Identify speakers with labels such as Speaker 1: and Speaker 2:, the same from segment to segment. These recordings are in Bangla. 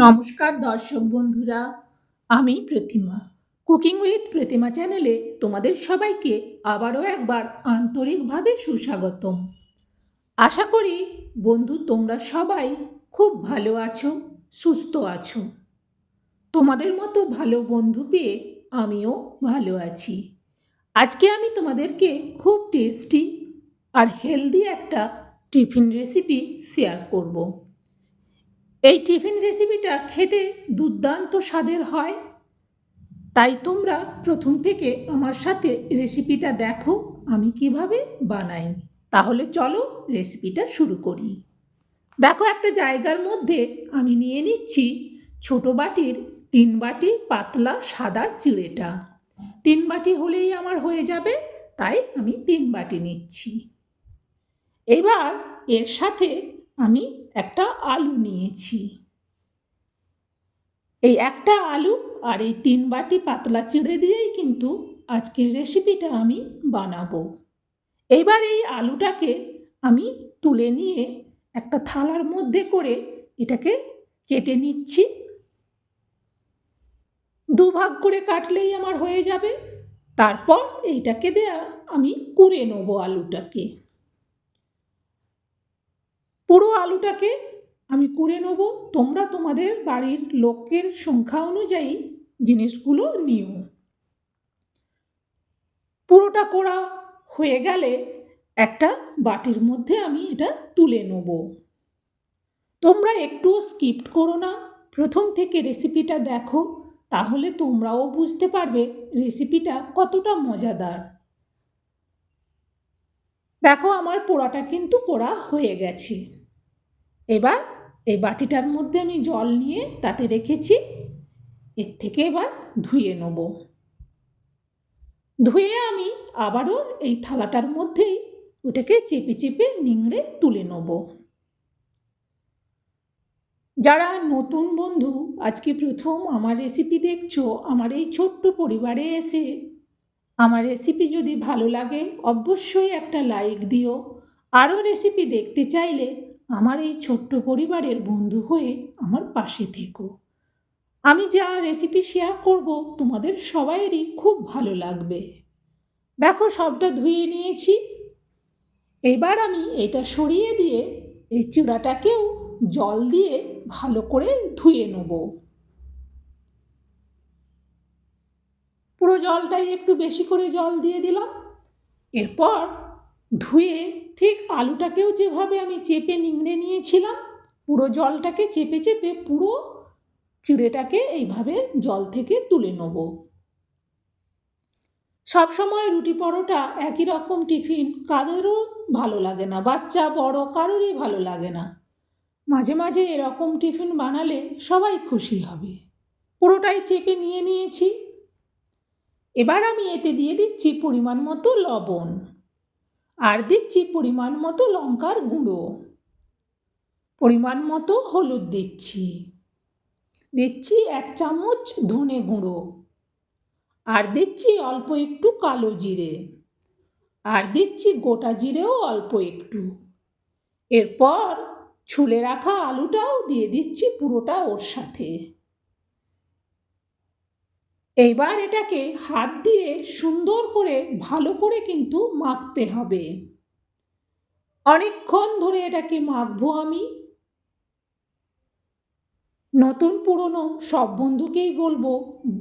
Speaker 1: নমস্কার দর্শক বন্ধুরা, আমি প্রতিমা। কুকিং উইথ প্রতিমা চ্যানেলে তোমাদের সবাইকে আবারও একবার আন্তরিকভাবে সুস্বাগতম। আশা করি বন্ধু তোমরা সবাই খুব ভালো আছো, সুস্থ আছো। তোমাদের মতো ভালো বন্ধু পেয়ে আমিও ভালো আছি। আজকে আমি তোমাদেরকে খুব টেস্টি আর হেলদি একটা টিফিন রেসিপি শেয়ার করব। এই টিফিন রেসিপিটা খেতে দুর্দান্ত স্বাদের হয়। তাই তোমরা প্রথম থেকে আমার সাথে রেসিপিটা দেখো, আমি কীভাবে বানাই। তাহলে চলো রেসিপিটা শুরু করি। দেখো, একটা জায়গার মধ্যে আমি নিয়ে নিচ্ছি ছোট বাটির তিন বাটি পাতলা সাদা চিড়েটা। তিন বাটি হলেই আমার হয়ে যাবে, তাই আমি তিন বাটি নিচ্ছি। এবার এর সাথে আমি একটা আলু নিয়েছি। এই একটা আলু আর এই তিন বাটি পাতলা চিড়ে দিয়েই কিন্তু আজকের রেসিপিটা আমি বানাবো। এবার এই আলুটাকে আমি তুলে নিয়ে একটা থালার মধ্যে করে এটাকে কেটে নিচ্ছি। দুভাগ করে কাটলেই আমার হয়ে যাবে। তারপর এইটাকে দেয়া আমি কুড়ে নেব আলুটাকে। পুরো আলুটাকে আমি কুড়ে নেব। তোমরা তোমাদের বাড়ির লোকের সংখ্যা অনুযায়ী জিনিসগুলো নিও। পুরোটা করা হয়ে গেলে একটা বাটির মধ্যে আমি এটা তুলে নেব। তোমরা একটু স্কিপ্ট করো না। প্রথম থেকে রেসিপিটা দেখো, তাহলে তোমরাও বুঝতে পারবে রেসিপিটা কতটা মজাদার। দেখো আমার পোড়াটা কিন্তু পোড়া হয়ে গেছে। এবার এই বাটিটার মধ্যে আমি জল নিয়ে তাতে রেখেছি। এর থেকে এবার ধুয়ে নেব। ধুয়ে আমি আবারও এই থালাটার মধ্যেই ওটাকে চেপে চেপে নিংড়ে তুলে নেব। যারা নতুন বন্ধু, আজকে প্রথম আমার রেসিপি দেখছ, আমার এই ছোট্ট পরিবারে এসে আমার রেসিপি যদি ভালো লাগে, অবশ্যই একটা লাইক দিও। আরও রেসিপি দেখতে চাইলে আমার এই ছোট্ট পরিবারের বন্ধু হয়ে আমার পাশে থেকো। আমি যা রেসিপি শেয়ার করব তোমাদের সবাইয়েরই খুব ভালো লাগবে। দেখো, সবটা ধুয়ে নিয়েছি। এবার আমি এটা সরিয়ে দিয়ে এই চূড়াটাকেও জল দিয়ে ভালো করে ধুয়ে নেব। পুরো জলটাই একটু বেশি করে জল দিয়ে দিলাম। এরপর ধুয়ে ঠিক আলুটাকেও যেভাবে আমি চেপে নিংড়ে নিয়েছিলাম, পুরো জলটাকে চেপে চেপে পুরো চিড়েটাকে এইভাবে জল থেকে তুলে নেব। সবসময় রুটি পরোটা একই রকম টিফিন, কাদেরও ভালো লাগে না, বাচ্চা, বড়, কারোরই ভালো লাগে না। মাঝে মাঝে এরকম টিফিন বানালে সবাই খুশি হবে। পুরোটাই চেপে নিয়ে নিয়েছি। এবার আমি এতে দিয়ে দিচ্ছি পরিমাণ মতো লবণ। আর দিচ্ছি পরিমাণ মতো লঙ্কার গুঁড়ো। পরিমাণ মতো হলুদ দিচ্ছি। দিচ্ছি এক চামচ ধনে গুঁড়ো। আর দিচ্ছি অল্প একটু কালো জিরে। আর দিচ্ছি গোটা জিরেও অল্প একটু। এরপর ছুলে রাখা আলুটাও দিয়ে দিচ্ছি পুরোটা ওর সাথে। এইবার এটাকে হাত দিয়ে সুন্দর করে ভালো করে কিন্তু মাখতে হবে। অনেকক্ষণ ধরে এটাকে মাখবো আমি। নতুন পুরনো সব বন্ধুকেই বলব,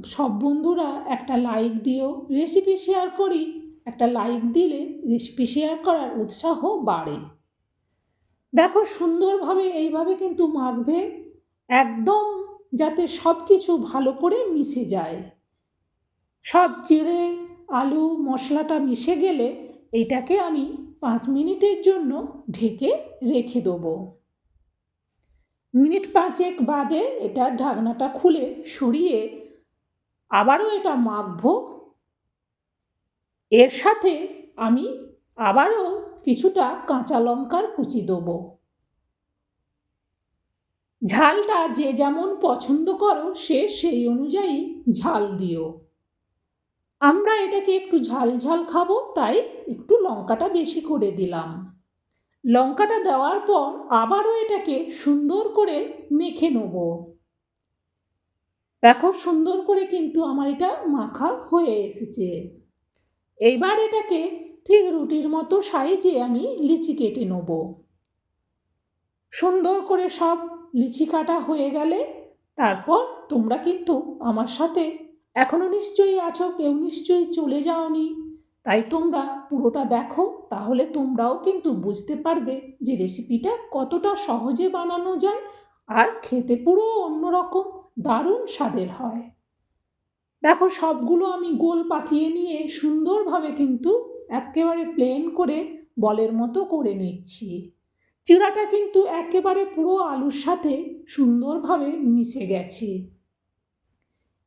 Speaker 1: সব বন্ধুরা একটা লাইক দিও রেসিপি শেয়ার করি, একটা লাইক দিলে রেসিপি শেয়ার করার উৎসাহ বাড়ে। দেখো সুন্দরভাবে এইভাবে কিন্তু মাখবে, একদম যাতে সব কিছু ভালো করে মিশে যায়। সব চিড়ে আলু, মশলাটা মিশে গেলে এটাকে আমি পাঁচ মিনিটের জন্য ঢেকে রেখে দেবো। মিনিট পাঁচেক বাদে এটা ঢাকনাটা খুলে সরিয়ে আবারও এটা মাখবো। এর সাথে আমি আবারও কিছুটা কাঁচা লঙ্কার কুচি দেবো। ঝালটা যে যেমন পছন্দ করো সে সেই অনুযায়ী ঝাল দিও। আমরা এটাকে একটু ঝাল ঝাল খাব, তাই একটু লঙ্কাটা বেশি করে দিলাম। লঙ্কাটা দেওয়ার পর আবারও এটাকে সুন্দর করে মেখে নেব। দেখো সুন্দর করে কিন্তু আমার এটা মাখা হয়ে এসেছে। এইবার এটাকে ঠিক রুটির মতো সাইজে আমি লিচি কেটে নেব। সুন্দর করে সব লিচি কাটা হয়ে গেলে তারপর তোমরা কিন্তু আমার সাথে এখনও নিশ্চয়ই আছো, কেউ নিশ্চয়ই চলে যাওনি। তাই তোমরা পুরোটা দেখো, তাহলে তোমরাও কিন্তু বুঝতে পারবে যে রেসিপিটা কতটা সহজে বানানো যায় আর খেতে পুরো অন্যরকম দারুণ স্বাদের হয়। দেখো, সবগুলো আমি গোল পাকিয়ে নিয়ে সুন্দরভাবে কিন্তু একেবারে প্লেন করে বলের মতো করে নিচ্ছি। চিড়াটা কিন্তু একেবারে পুরো আলুর সাথে সুন্দরভাবে মিশে গেছে।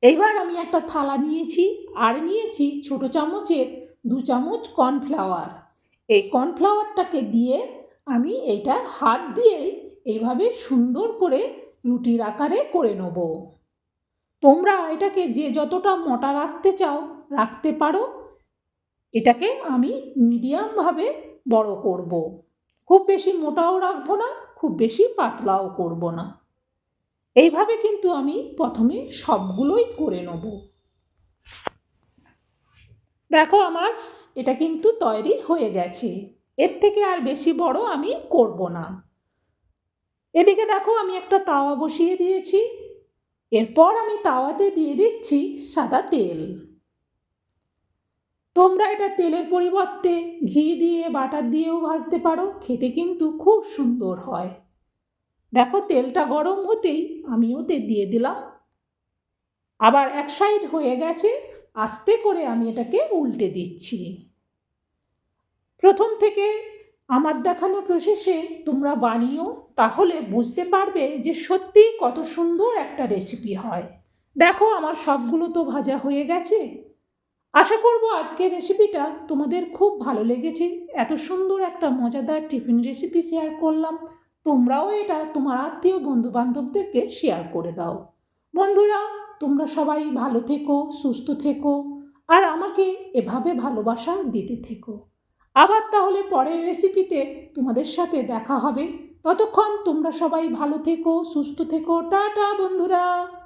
Speaker 1: এইবার আমি একটা থালা নিয়েছি আর নিয়েছি ছোট চামচের দু চামচ কর্নফ্লাওয়ার। এই কর্নফ্লাওয়ারটাকে দিয়ে আমি এটা হাত দিয়েই এইভাবে সুন্দর করে রুটির আকারে করে নেব। তোমরা এটাকে যে যতটা মোটা রাখতে চাও রাখতে পারো। এটাকে আমি মিডিয়ামভাবে বড় করব। খুব বেশি মোটাও রাখব না, খুব বেশি পাতলাও করব না। এইভাবে কিন্তু আমি প্রথমে সবগুলোই করে নেব। দেখো আমার এটা কিন্তু তৈরি হয়ে গেছে। এর থেকে আর বেশি বড় আমি করব না। এদিকে দেখো আমি একটা তাওয়া বসিয়ে দিয়েছি। এরপর আমি তাওয়াতে দিয়ে দিচ্ছি সাদা তেল। তোমরা এটা তেলের পরিবর্তে ঘি দিয়ে, বাটার দিয়েও ভাজতে পারো। খেতে কিন্তু খুব সুন্দর হয়। দেখো তেলটা গরম হতেই আমি ওতে দিয়ে দিলাম। আবার এক সাইড হয়ে গেছে, আস্তে করে আমি এটাকে উল্টে দিচ্ছি। প্রথম থেকে আমার দেখানো প্রসেসে তোমরা বানিও, তাহলে বুঝতে পারবে যে সত্যি কত সুন্দর একটা রেসিপি হয়। দেখো আমার সবগুলো তো ভাজা হয়ে গেছে। আশা করব আজকের রেসিপিটা তোমাদের খুব ভালো লেগেছে। এত সুন্দর একটা মজাদার টিফিন রেসিপি শেয়ার করলাম। তোমরাও এটা তোমার আত্মীয় বন্ধু বান্ধবদেরকে শেয়ার করে দাও। বন্ধুরা, তোমরা সবাই ভালো থেকো, সুস্থ থেকো, আর আমাকে এভাবে ভালোবাসা দিতে থেকো। আবার তাহলে পরের রেসিপিতে তোমাদের সাথে দেখা হবে। ততক্ষণ তোমরা সবাই ভালো থেকো, সুস্থ থেকো। টাটা বন্ধুরা!